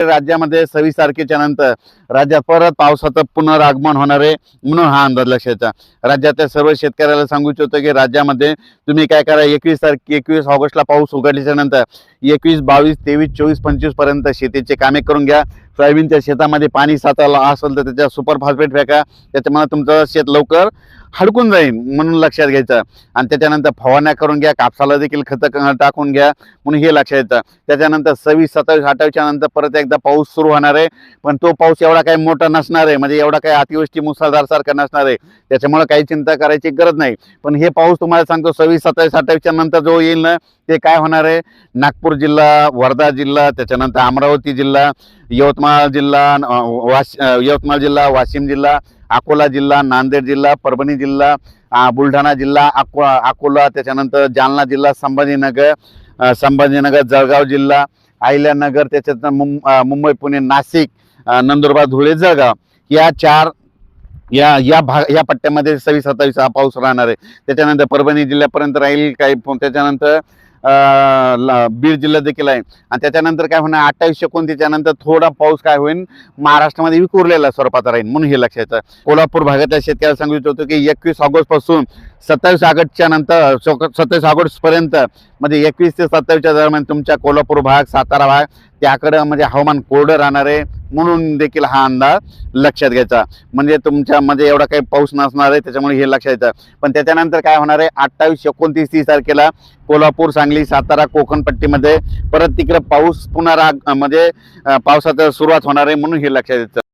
राज्यामध्ये सव्वीस तारखेच्या नंतर राज्यात परत पावसाचं पुनरागमन होणार आहे म्हणून हा अंदाज लक्षाचा राज्यातल्या सर्व शेतकऱ्याला सांगू इच्छितो की राज्यामध्ये तुम्ही काय करा एकवीस तारखे एकवीस ऑगस्टला पाऊस उघडल्याच्या नंतर एकवीस बावीस तेवीस चोवीस पंचवीसपर्यंत शेतीचे कामे करून घ्या. सोयाबीनच्या शेतामध्ये पाणी साचायला असेल तर त्याच्या सुपर फॉस्फेट फेका. त्याच्यामुळे तुमचं शेत लवकर हडकून जाईल म्हणून लक्षात घ्यायचं. आणि त्याच्यानंतर फवारण्या करून घ्या कापसाला देखील खतं टाकून घ्या म्हणून हे लक्षात येतं. त्याच्यानंतर सव्वीस सत्तावीस अठ्ठावीसच्या नंतर परत एकदा पाऊस सुरू होणार आहे. पण तो पाऊस एवढा काही मोठा नसणार आहे. म्हणजे एवढा काही अतिवृष्टी मुसळधारसारखा नसणार आहे. त्याच्यामुळे काही चिंता करायची गरज नाही. पण हे पाऊस तुम्हाला सांगतो सव्वीस सत्तावीस अठ्ठावीसच्या नंतर जो येईल ना ते काय होणार आहे? नागपूर जिल्हा वर्धा जिल्हा त्याच्यानंतर अमरावती जिल्हा यवतमाळ जिल्हा वाश यवतमाळ जिल्हा वाशिम जिल्हा अकोला जिल्हा नांदेड जिल्हा परभणी जिल्हा बुलढाणा जिल्हा अको अकोला त्याच्यानंतर जालना जिल्हा संभाजीनगर संभाजीनगर जळगाव जिल्हा अहिल्यानगर त्याच्यात मुंबई पुणे नाशिक नंदुरबार धुळे जळगाव. या चार या या भाग या पट्ट्यामध्ये सव्वीस सत्तावीस हा पाऊस राहणार आहे. त्याच्यानंतर परभणी जिल्ह्यापर्यंत राहील काही त्याच्यानंतर बीड जिल्हा देखील आहे. आणि त्याच्यानंतर काय होणार अठ्ठावीसशे एकोणतीसच्या नंतर थोडा पाऊस काय होईल महाराष्ट्रामध्ये विखुरलेला स्वरूपात राहील. म्हणून हे लक्षात कोल्हापूर भागातल्या शेतकऱ्याला सांगू इच्छितो की एकवीस ऑगस्टपासून सत्तावीस ऑगस्टच्या नंतर सत्तावीस ऑगस्टपर्यंत म्हणजे एकवीस ते सत्तावीसच्या दरम्यान तुमच्या कोल्हापूर भाग सातारा भाग त्याकडं म्हणजे हवामान कोरडं राहणार आहे म्हणून देखील हा अंदाज लक्षात घ्यायचा. म्हणजे तुमच्यामध्ये एवढा काही पाऊस नसणार आहे त्याच्यामुळे हे लक्षात येतं. पण त्याच्यानंतर काय होणार आहे अठ्ठावीस एकोणतीस तीस तारखेला कोल्हापूर सांगली सातारा कोकणपट्टीमध्ये परत तिकडे पाऊस पुन्हा राग म्हणजे पावसाचा पावसाचं सुरुवात होणार आहे म्हणून हे लक्षात येतं.